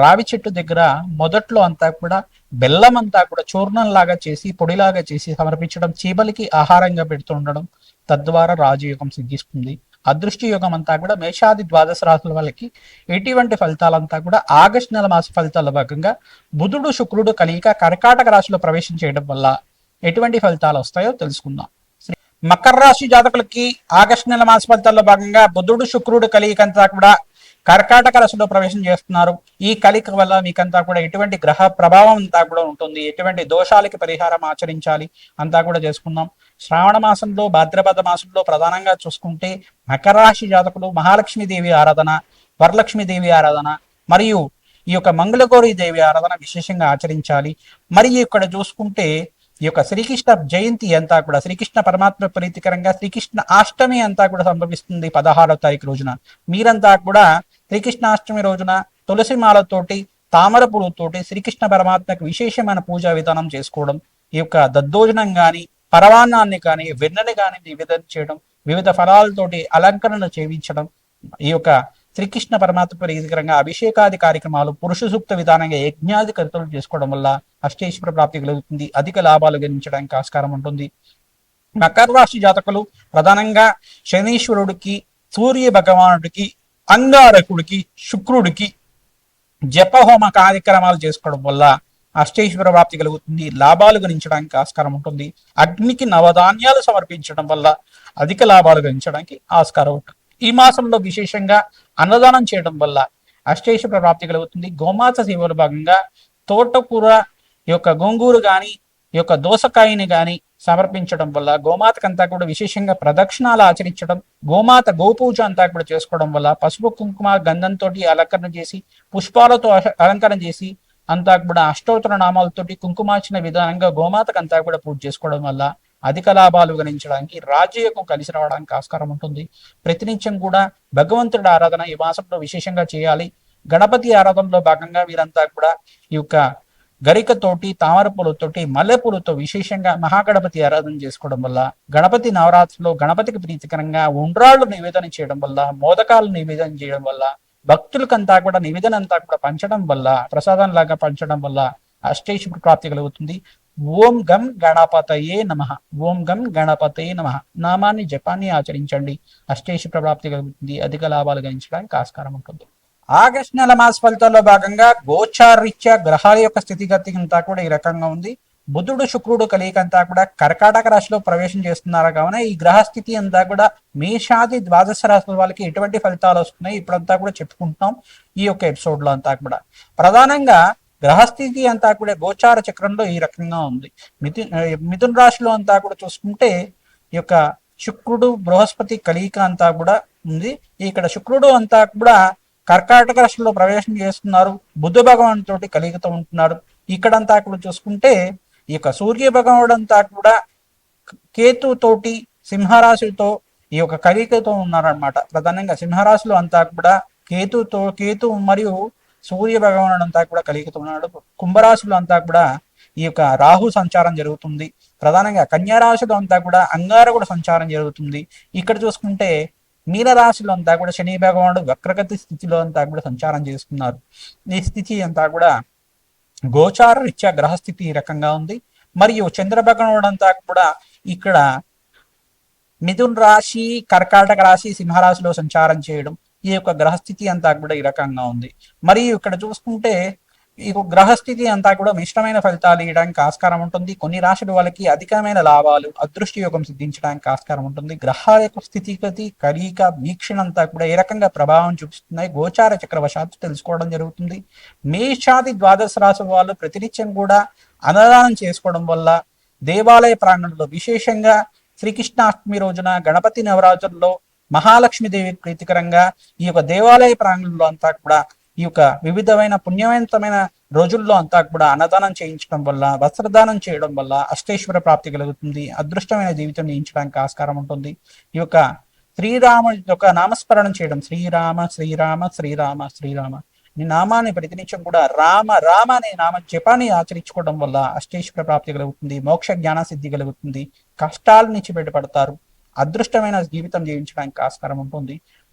రావి చెట్టు దగ్గర మొదట్లో అంతా కూడా బెల్లం అంతా కూడా చూర్ణం లాగా చేసి పొడిలాగా చేసి సమర్పించడం చీమలకి ఆహారంగా పెడుతుండడం తద్వారా రాజయోగం సిద్ధిస్తుంది. అదృష్టి యోగం అంతా కూడా మేషాది ద్వాదశ రాసుల వాళ్ళకి ఎటువంటి ఫలితాలంతా కూడా ఆగస్టు నెల మాస ఫలితాల భాగంగా బుధుడు శుక్రుడు కలియక కర్కాటక రాశిలో ప్రవేశం చేయడం వల్ల ఎటువంటి ఫలితాలు వస్తాయో తెలుసుకుందాం. మకర రాశి జాతకులకి ఆగస్టు నెల మాస ఫలితాల్లో భాగంగా బుధుడు శుక్రుడు కలియిక అంతా కూడా కర్కాటక రాశిలో ప్రవేశం చేస్తున్నారు. ఈ కలిక వల్ల మీకంతా కూడా ఎటువంటి గ్రహ ప్రభావం అంతా కూడా ఉంటుంది. ఎటువంటి దోషాలకి పరిహారం ఆచరించాలి అంతా కూడా చేసుకుందాం. శ్రావణ మాసంలో భాద్రపద మాసంలో ప్రధానంగా చూసుకుంటే మకరాశి జాతకులు మహాలక్ష్మీదేవి ఆరాధన వరలక్ష్మీదేవి ఆరాధన మరియు ఈ యొక్క మంగళగౌరి దేవి ఆరాధన విశేషంగా ఆచరించాలి. మరియు ఇక్కడ చూసుకుంటే ఈ యొక్క శ్రీకృష్ణ జయంతి అంతా కూడా శ్రీకృష్ణ పరమాత్మ ప్రీతికరంగా శ్రీకృష్ణ అష్టమి అంతా కూడా సంభవిస్తుంది పదహారో తారీఖు రోజున. మీరంతా కూడా శ్రీకృష్ణాష్టమి రోజున తులసి మాలతోటి తామర పూలతోటి శ్రీకృష్ణ పరమాత్మకు విశేషమైన పూజా విధానం చేసుకోవడం ఈ యొక్క దద్దోజనం గాని పరవాన్నాన్ని కానీ వెన్నని కానీ నివేదన చేయడం వివిధ ఫలాలతోటి అలంకరణ చేయించడం ఈ యొక్క శ్రీకృష్ణ పరమాత్మ ప్రీతికరంగా అభిషేకాది కార్యక్రమాలు పురుష సూక్త విధానంగా యజ్ఞాది కర్తలు చేసుకోవడం వల్ల అష్టేశ్వర ప్రాప్తి కలుగుతుంది అధిక లాభాలు గణించడానికి ఆస్కారం ఉంటుంది. మకర రాశి జాతకులు ప్రధానంగా శనీశ్వరుడికి సూర్య భగవానుడికి అంగారకుడికి శుక్రుడికి జపహోమ కార్యక్రమాలు చేసుకోవడం వల్ల అష్టేశ్వర ప్రాప్తి కలుగుతుంది లాభాలు గణించడానికి ఆస్కారం ఉంటుంది అగ్నికి నవధాన్యాలు సమర్పించడం వల్ల అధిక లాభాలు గణించడానికి ఆస్కారం ఉంటుంది. ఈ మాసంలో విశేషంగా అన్నదానం చేయడం వల్ల అష్టేశ్వర ప్రాప్తి కలుగుతుంది. గోమాత సేవల భాగంగా తోటకూర యొక్క గోంగూరు కానీ ఈ యొక్క దోసకాయని గాని సమర్పించడం వల్ల గోమాతకంతా కూడా విశేషంగా ప్రదక్షిణాలు ఆచరించడం గోమాత గోపూజ అంతా కూడా చేసుకోవడం వల్ల పసుపు కుంకుమ గంధంతో అలంకరణ చేసి పుష్పాలతో అలంకరణ చేసి అంతా కూడా అష్టోత్తర నామాలతోటి కుంకుమార్చిన విధానంగా గోమాతకంతా కూడా పూజ చేసుకోవడం వల్ల అధిక లాభాలు గణించడానికి రాజయోగం కలిసి రావడానికి ఆస్కారం ఉంటుంది. ప్రతినిత్యం కూడా భగవంతుడి ఆరాధన ఈ మాసంలో విశేషంగా చేయాలి. గణపతి ఆరాధనలో భాగంగా వీరంతా కూడా ఈ యొక్క గరికతోటి తామర పూలతోటి మల్లెపూలతో విశేషంగా మహాగణపతి ఆరాధన చేసుకోవడం వల్ల గణపతి నవరాత్రిలో గణపతికి ప్రీతికరంగా ఉండ్రాళ్ళు నివేదన చేయడం వల్ల మోదకాలు నివేదన చేయడం వల్ల భక్తులకంతా కూడా నివేదన అంతా కూడా పంచడం వల్ల ప్రసాదం లాగా పంచడం వల్ల అష్టైశ్వర ప్రాప్తి కలుగుతుంది. ఓం గం గణపతయే నమ. ఓం గం గణపతయే నమ. నామాన్ని జపాన్ని ఆచరించండి. అష్టేశ్వర ప్రాప్తి కలుగుతుంది. అధిక లాభాలు గణించడానికి ఆస్కారం ఉంటుంది. ఆగస్ట్ నెల మాస ఫలితాల్లో భాగంగా గోచారీత్యా గ్రహాల యొక్క స్థితిగతి అంతా కూడా ఈ రకంగా ఉంది. బుధుడు శుక్రుడు కలియక అంతా కూడా కర్కాటక రాశిలో ప్రవేశం చేస్తున్నారు. కావున ఈ గ్రహస్థితి అంతా కూడా మేషాది ద్వాదశ రాశుల వాళ్ళకి ఎటువంటి ఫలితాలు వస్తున్నాయి ఇప్పుడంతా కూడా చెప్పుకుంటున్నాం ఈ యొక్క ఎపిసోడ్లో అంతా కూడా. ప్రధానంగా గ్రహస్థితి అంతా కూడా గోచార చక్రంలో ఈ రకంగా ఉంది. మిథు మిథున్ రాశిలో అంతా కూడా చూసుకుంటే ఈ యొక్క శుక్రుడు బృహస్పతి కలియిక అంతా కూడా ఉంది. ఇక్కడ శుక్రుడు అంతా కూడా కర్కాటక రాశిలో ప్రవేశం చేస్తున్నారు. బుద్ధ భగవాన్ తోటి కలిగితో ఉంటున్నారు. ఇక్కడంతా కూడా చూసుకుంటే ఈ యొక్క సూర్య భగవానుడు అంతా కూడా కేతుతోటి సింహరాశితో ఈ యొక్క కలికతో ఉన్నారనమాట ప్రధానంగా సింహరాశిలో అంతా కూడా కేతుతో కేతు మరియు సూర్య భగవానుడు అంతా కూడా కలిగితో ఉన్నాడు. కుంభరాశులు అంతా కూడా ఈ యొక్క రాహు సంచారం జరుగుతుంది. ప్రధానంగా కన్యారాశిలో అంతా కూడా అంగారకుడు సంచారం జరుగుతుంది. ఇక్కడ చూసుకుంటే మీనరాశిలో అంతా కూడా శని భగవానుడు వక్రగతి స్థితిలో అంతా కూడా సంచారం చేస్తున్నారు. ఈ స్థితి అంతా కూడా గోచార రీత్యా గ్రహస్థితి ఈ రకంగా ఉంది. మరియు చంద్రభగవానుడు అంతా కూడా ఇక్కడ మిథున్ రాశి కర్కాటక రాశి సింహరాశిలో సంచారం చేయడం ఈ యొక్క గ్రహస్థితి అంతా కూడా ఈ రకంగా ఉంది. మరియు ఇక్కడ చూసుకుంటే ఈ గ్రహస్థితి అంతా కూడా మిశ్రమైన ఫలితాలు ఇవ్వడానికి ఆస్కారం ఉంటుంది. కొన్ని రాశుల వాళ్ళకి అధికమైన లాభాలు అదృష్టి యోగం సిద్ధించడానికి ఆస్కారం ఉంటుంది. గ్రహాల యొక్క స్థితిగతి కలియిక వీక్షణ అంతా కూడా ఏ రకంగా ప్రభావం చూపిస్తున్నాయి? గోచార చక్రవశాత్తు తెలుసుకోవడం జరుగుతుంది. మేషాది ద్వాదశ రాశి వాళ్ళు ప్రతినిత్యం కూడా అన్నదానం చేసుకోవడం వల్ల దేవాలయ ప్రాంగణంలో విశేషంగా శ్రీకృష్ణాష్టమి రోజున గణపతి నవరాత్రుల్లో మహాలక్ష్మీదేవి ప్రీతికరంగా ఈ యొక్క దేవాలయ ప్రాంగణంలో అంతా కూడా ఈ యొక్క వివిధమైన పుణ్యవంతమైన రోజుల్లో అంతా కూడా అన్నదానం చేయించడం వల్ల వస్త్రదానం చేయడం వల్ల అష్టేశ్వర ప్రాప్తి కలుగుతుంది అదృష్టమైన జీవితం జయించడానికి ఆస్కారం ఉంటుంది. ఈ యొక్క శ్రీరామ యొక్క నామస్మరణం చేయడం శ్రీరామ శ్రీరామ శ్రీరామ శ్రీరామ. నీ నామాన్ని ప్రతినిత్యం కూడా రామ రామ అనే నామ జపాన్ని ఆచరించుకోవడం వల్ల అష్టేశ్వర ప్రాప్తి కలుగుతుంది మోక్ష జ్ఞాన సిద్ధి కలుగుతుంది కష్టాల నుంచి బయటపడతారు అదృష్టమైన జీవితం జీవించడానికి ఆస్కారం ఉంటుంది.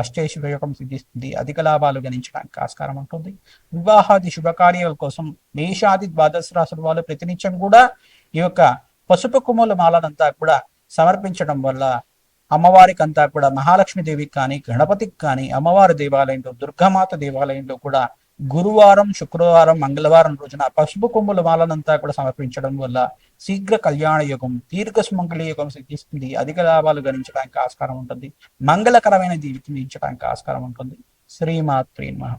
అష్టైశ్వర్యకం సిద్ధిస్తుంది. అధిక లాభాలు గణించడానికి ఆస్కారం ఉంటుంది. వివాహాది శుభకార్యాల కోసం మేషాది ద్వాదశ రాశుల వాళ్ళు ప్రతినిత్యం కూడా ఈ యొక్క పసుపు కుమ్ముల మాలనంతా కూడా సమర్పించడం వల్ల అమ్మవారికి అంతా కూడా మహాలక్ష్మి దేవికి కానీ గణపతికి కానీ అమ్మవారి దేవాలయంలో దుర్గామాత దేవాలయంలో కూడా గురువారం శుక్రవారం మంగళవారం రోజున పసుపు కొమ్ముల మాలనంతా కూడా సమర్పించడం వల్ల శీఘ్ర కళ్యాణ యుగం దీర్ఘ సుమంగళ యుగం సిద్ధిస్తుంది. అధిక లాభాలు గణించడానికి ఆస్కారం ఉంటుంది. మంగళకరమైన జీవితం జీవించడానికి ఆస్కారం ఉంటుంది. శ్రీమాత్రీ నమః.